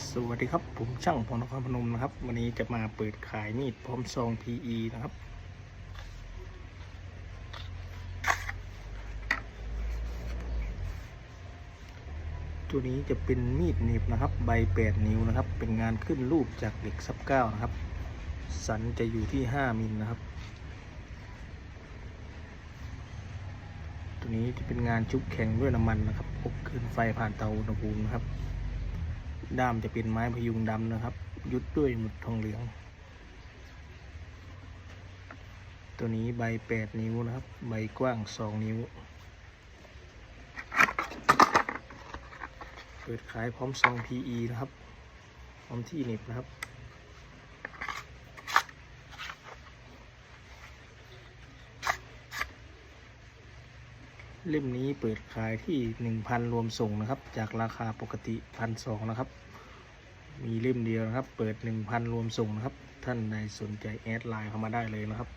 สวัสดีครับผมช่างพงนครพนมนะครับ วันนี้จะมาเปิดขายมีดพร้อมซอง PE นะครับ ตัวนี้จะเป็นมีดหนีบนะครับ ใบ 8 นิ้วนะครับ เป็นงานขึ้นรูปจากเหล็กซับเก้านะครับ สันจะอยู่ที่ 5 มิลนะครับ ตัวนี้จะเป็นงานชุบแข็งด้วยน้ำมันนะครับอบขึ้นไฟผ่านเตาอุณหภูมินะครับ ด้ามจะเป็นไม้พยุงดำนะครับ ยุดด้วยหมุดทองเหลือง ตัวนี้ใบ 8 นิ้วนะครับ ใบกว้าง 2 นิ้ว เปิดขายพร้อมซอง PE นะครับ พร้อมที่หนิบนะครับ เล่มนี้เปิดขายที่ 1,000 รวมส่งนะครับ จากราคาปกติ1,200นะครับ มีเล่มเดียวนะครับ เปิด 1,000 รวมส่งนะครับ ท่านใดสนใจแอดไลน์เข้ามาได้เลยนะครับ